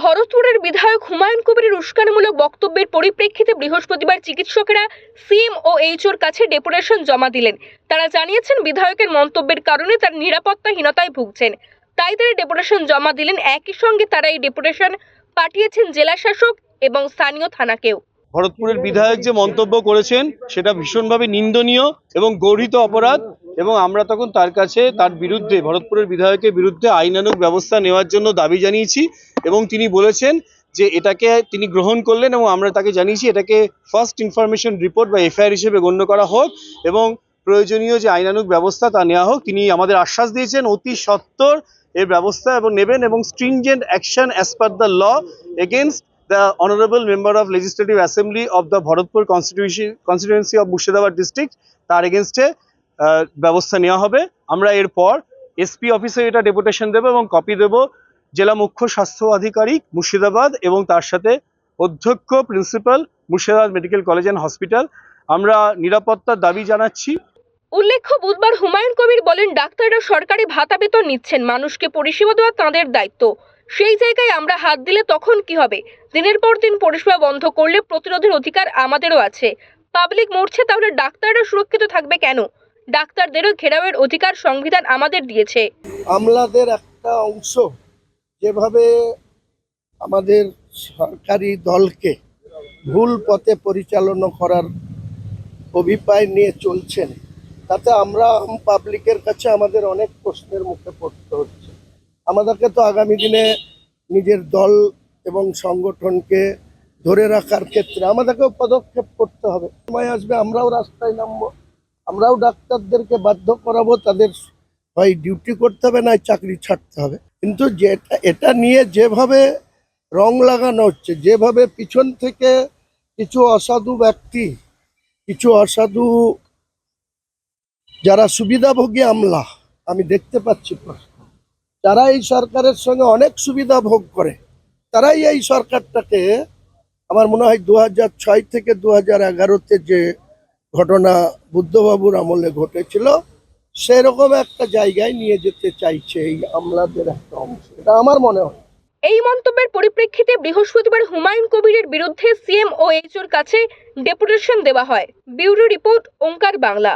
ভরতপুরের বিধায়ক হুমায়ুন কবিরের উস্কানিমূলক বক্তব্যের পরিপ্রেক্ষিতে বৃহস্পতিবার চিকিৎসকেরা সিএম ও এইচওর কাছে ডেপুটেশন জমা দিলেন। তারা জানিয়েছেন, বিধায়কের মন্তব্যের কারণে তার নিরাপত্তাহীনতায় ভুগছেন। তাই তারা ডেপুটেশন জমা দিলেন। একই সঙ্গে তারা এই ডেপুটেশন পাঠিয়েছেন জেলা শাসক এবং স্থানীয় থানাকেও। ভরতপুরের বিধায়ক যে মন্তব্য করেছেন, সেটা ভীষণভাবে নিন্দনীয় এবং গর্হিত অপরাধ এবং আমরা তখন তার কাছে, তার বিরুদ্ধে, ভরতপুরের বিধায়কের বিরুদ্ধে আইনানুগ ব্যবস্থা নেওয়ার জন্য দাবি জানিয়েছি। এবং তিনি বলেছেন যে এটাকে তিনি গ্রহণ করলেন এবং আমরা তাকে জানিয়েছি এটাকে ফার্স্ট ইনফরমেশন রিপোর্ট বা এফআইআর হিসেবে গণ্য করা হোক এবং প্রয়োজনীয় যে আইনানুক ব্যবস্থা তা নেওয়া হোক। তিনি আমাদের আশ্বাস দিয়েছেন, অতি সত্বর এর ব্যবস্থা এবং নেবেন এবং stringent action as per the law against the honorable member of legislative assembly of the Bharatpur constituency constituency of Murshidabad district তার এগেনস্টে ব্যবস্থা নেওয়া হবে। আমরা এরপর এসপি অফিসে এটা ডেপুটেশন দেবো এবং কপি দেব। জেলা মুখ্য স্বাস্থ্য আধিকারিক মুর্শিদাবাদ এবং তার সাথে অধ্যক্ষ principal Murshidabad medical college and hospital. আমরা নিরাপত্তার দাবি জানাচ্ছি। উল্লেখ্য বুধবার হুমায়ুন কবির বলেন ডাক্তাররা সরকারি ভাতা বেতন নিচ্ছেন মানুষকে পরিষেবা দেওয়া তাঁদের দায়িত্ব। সেই জায়গায় আমরা হাত দিলে তখন কি হবে? দিনের পর দিন পরিষেবা বন্ধ করলে প্রতিরোধের অধিকার আমাদেরও আছে। পাবলিক মরছে তাহলে ডাক্তাররা সুরক্ষিত থাকবে কেন? ডাক্তারদেরও ঘেরাওয়ের অধিকার সংবিধান আমাদের দিয়েছে। আমলাদের একটা অংশ যেভাবে আমাদের সরকারি দলকে ভুল পথে পরিচালনা করার অভিপ্রায় নিয়ে চলছেন, তাতে আমরা পাবলিকের কাছে আমাদের অনেক প্রশ্নের মুখে পড়তে হচ্ছে। আমাদেরকে তো আগামী দিনে নিজের দল এবং সংগঠনকে ধরে রাখার ক্ষেত্রে আমাদেরকেও পদক্ষেপ করতে হবে। সময় আসবে, আমরাও রাস্তায় নামবো, আমরাও ডাক্তারদেরকে বাধ্য করাবো তাদের হয় ডিউটি করতে হবে, না চাকরি ছাড়তে হবে। কিন্তু যেটা, এটা নিয়ে যেভাবে রং লাগানো হচ্ছে, যেভাবে পিছন থেকে কিছু অসাধু ব্যক্তি, কিছু অসাধু যারা সুবিধাভোগী আমলা, আমি দেখতে পাচ্ছি যারা এই সরকারের সঙ্গে অনেক সুবিধা ভোগ করে, তারাই এই সরকারটাকে আমার মনে হয় দু ছয় থেকে দু হাজার এগারোতে যে ঘটনা বুদ্ধবাবুর আমলে ঘটেছিল সেরকম একটা জায়গায় নিয়ে যেতে চাইছে এই আমলাদের একটা অংশ। এটা আমার মনে হয়। এই মন্তব্যের পরিপ্রেক্ষিতে বৃহস্পতিবার হুমায়ুন কবিরের বিরুদ্ধে সিএম ও এইচওর কাছে ডেপুটেশন দেওয়া হয়। Bureau report Omkar Bangla.